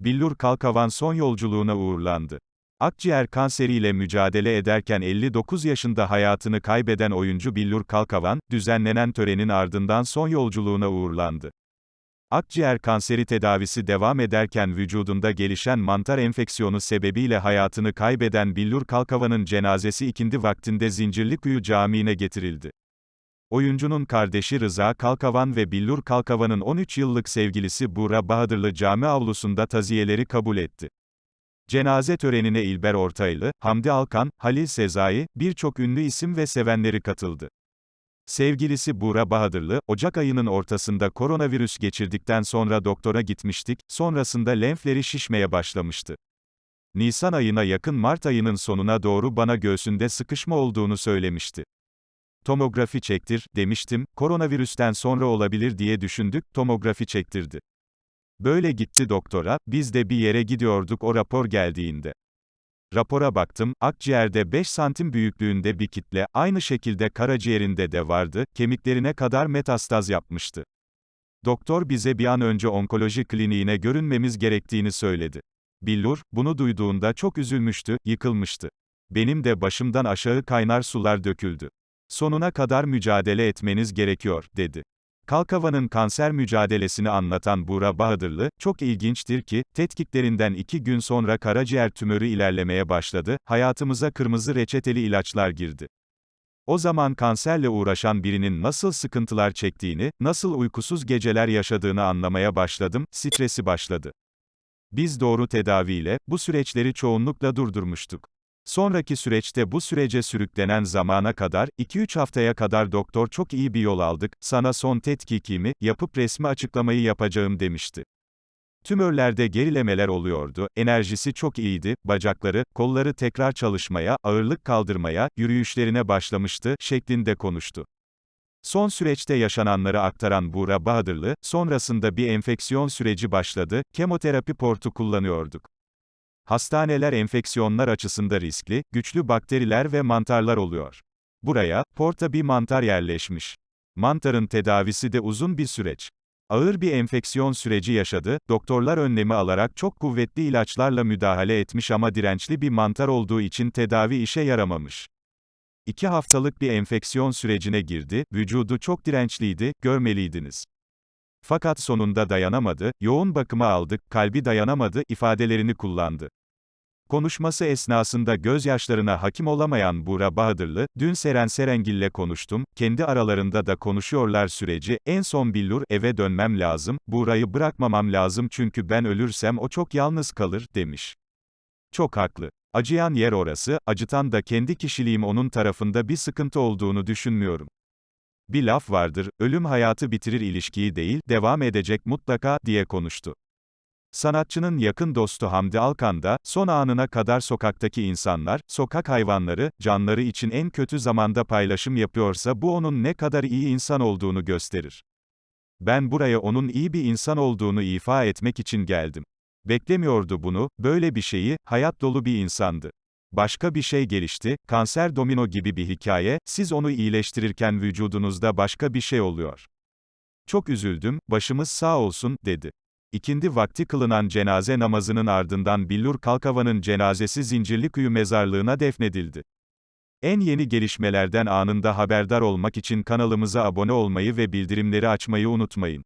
Billur Kalkavan son yolculuğuna uğurlandı. Akciğer kanseriyle mücadele ederken 59 yaşında hayatını kaybeden oyuncu Billur Kalkavan, düzenlenen törenin ardından son yolculuğuna uğurlandı. Akciğer kanseri tedavisi devam ederken vücudunda gelişen mantar enfeksiyonu sebebiyle hayatını kaybeden Billur Kalkavan'ın cenazesi ikindi vaktinde Zincirlikuyu Camii'ne getirildi. Oyuncunun kardeşi Rıza Kalkavan ve Billur Kalkavan'ın 13 yıllık sevgilisi Buğra Bahadırlı cami avlusunda taziyeleri kabul etti. Cenaze törenine İlber Ortaylı, Hamdi Alkan, Halil Sezai, birçok ünlü isim ve sevenleri katıldı. Sevgilisi Buğra Bahadırlı, Ocak ayının ortasında koronavirüs geçirdikten sonra doktora gitmiştik, sonrasında lenfleri şişmeye başlamıştı. Nisan ayına yakın Mart ayının sonuna doğru bana göğsünde sıkışma olduğunu söylemişti. Tomografi çektir, demiştim, koronavirüsten sonra olabilir diye düşündük, tomografi çektirdi. Böyle gitti doktora, biz de bir yere gidiyorduk o rapor geldiğinde. Rapora baktım, akciğerde 5 santim büyüklüğünde bir kitle, aynı şekilde karaciğerinde de vardı, kemiklerine kadar metastaz yapmıştı. Doktor bize bir an önce onkoloji kliniğine görünmemiz gerektiğini söyledi. Billur, bunu duyduğunda çok üzülmüştü, yıkılmıştı. Benim de başımdan aşağı kaynar sular döküldü. Sonuna kadar mücadele etmeniz gerekiyor, dedi. Kalkavan'ın kanser mücadelesini anlatan Buğra Bahadırlı, çok ilginçtir ki, tetkiklerinden iki gün sonra karaciğer tümörü ilerlemeye başladı, hayatımıza kırmızı reçeteli ilaçlar girdi. O zaman kanserle uğraşan birinin nasıl sıkıntılar çektiğini, nasıl uykusuz geceler yaşadığını anlamaya başladım, stresi başladı. Biz doğru tedaviyle, bu süreçleri çoğunlukla durdurmuştuk. Sonraki süreçte bu sürece sürüklenen zamana kadar, 2-3 haftaya kadar doktor çok iyi bir yol aldık, sana son tetkikimi, yapıp resmi açıklamayı yapacağım demişti. Tümörlerde gerilemeler oluyordu, enerjisi çok iyiydi, bacakları, kolları tekrar çalışmaya, ağırlık kaldırmaya, yürüyüşlerine başlamıştı, şeklinde konuştu. Son süreçte yaşananları aktaran Buğra Bahadırlı, sonrasında bir enfeksiyon süreci başladı, kemoterapi portu kullanıyorduk. Hastaneler enfeksiyonlar açısında riskli, güçlü bakteriler ve mantarlar oluyor. Buraya, porta bir mantar yerleşmiş. Mantarın tedavisi de uzun bir süreç. Ağır bir enfeksiyon süreci yaşadı, doktorlar önlemi alarak çok kuvvetli ilaçlarla müdahale etmiş ama dirençli bir mantar olduğu için tedavi işe yaramamış. İki haftalık bir enfeksiyon sürecine girdi, vücudu çok dirençliydi, görmeliydiniz. Fakat sonunda dayanamadı, yoğun bakıma aldık, kalbi dayanamadı, ifadelerini kullandı. Konuşması esnasında gözyaşlarına hakim olamayan Buğra Bahadırlı, dün Seren Serengil'le konuştum, kendi aralarında da konuşuyorlar süreci, en son billur, eve dönmem lazım, Buğra'yı bırakmamam lazım çünkü ben ölürsem o çok yalnız kalır, demiş. Çok haklı. Acıyan yer orası, acıtan da kendi kişiliğim onun tarafında bir sıkıntı olduğunu düşünmüyorum. Bir laf vardır, ölüm hayatı bitirir ilişkiyi değil, devam edecek mutlaka, diye konuştu. Sanatçının yakın dostu Hamdi Alkan da, son anına kadar sokaktaki insanlar, sokak hayvanları, canları için en kötü zamanda paylaşım yapıyorsa bu onun ne kadar iyi insan olduğunu gösterir. Ben buraya onun iyi bir insan olduğunu ifa etmek için geldim. Beklemiyordu bunu, böyle bir şeyi, hayat dolu bir insandı. Başka bir şey gelişti, kanser domino gibi bir hikaye, siz onu iyileştirirken vücudunuzda başka bir şey oluyor. Çok üzüldüm, başımız sağ olsun, dedi. İkindi vakti kılınan cenaze namazının ardından Billur Kalkavan'ın cenazesi Zincirlikuyu mezarlığına defnedildi. En yeni gelişmelerden anında haberdar olmak için kanalımıza abone olmayı ve bildirimleri açmayı unutmayın.